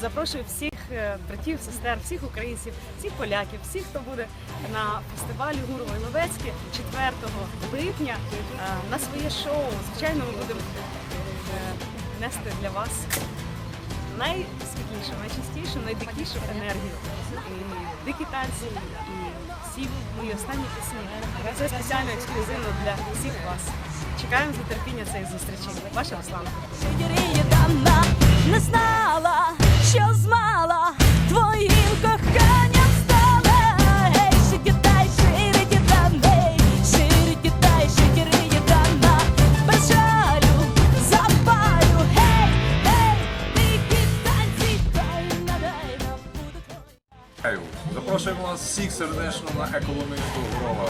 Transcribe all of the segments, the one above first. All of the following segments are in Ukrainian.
Запрошую всіх е, братів, сестер, всіх українців, всіх поляків, всіх, хто буде на фестивалі Гурово і Ловецьке 4 липня е, на своє шоу. Звичайно, ми будемо е, нести для вас найсвітлішу, найчистішу, найдикішу енергію. І дикі танці, і всі мої останні пісні. Це спеціально ексклюзивно для всіх вас. Чекаємо з нетерпіння цієї зустрічі. Ваша Руслана. Не знала, що змала твоїм коханням стала. Гей, шикітай, шириті дана, шириті тай, шикіриї дана. Без жалю запалю, гей, гей, дикі танці, дай надай на буду твоя. Запрошуємо вас всіх сердечно на еколомію до Грова.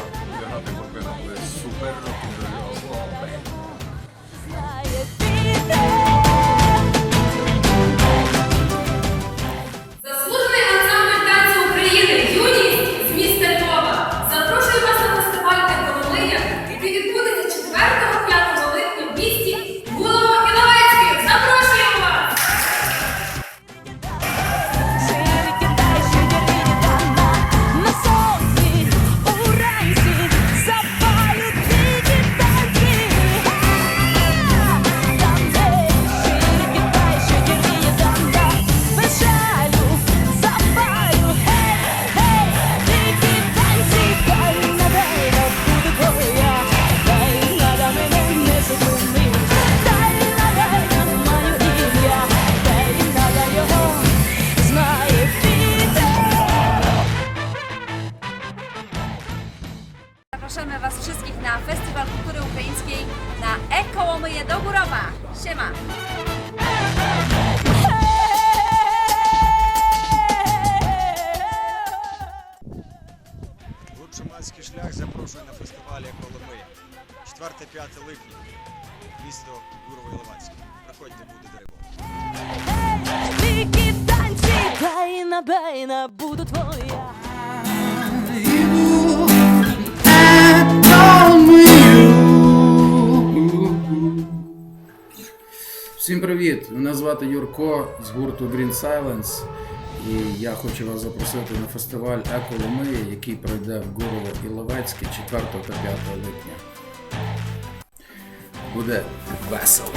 Zapraszamy Was wszystkich na Festiwal Kultury Ukraińskiej na Ekołomyje do Górowa. Siema! Гурт Шуманський шлях запрошує на фестиваль Коломия. 4-5 липня. Місто Гурово Іловайське. Приходьте, буде дерево. Дикі танці, Бейна, бейна, Всім привіт! Мене звати Юрко з гурту Green Silence. І я хочу вас запросити на фестиваль Еколомия, який пройде в Гурово і Ловецьке 4 та 5 липня. Буде весело!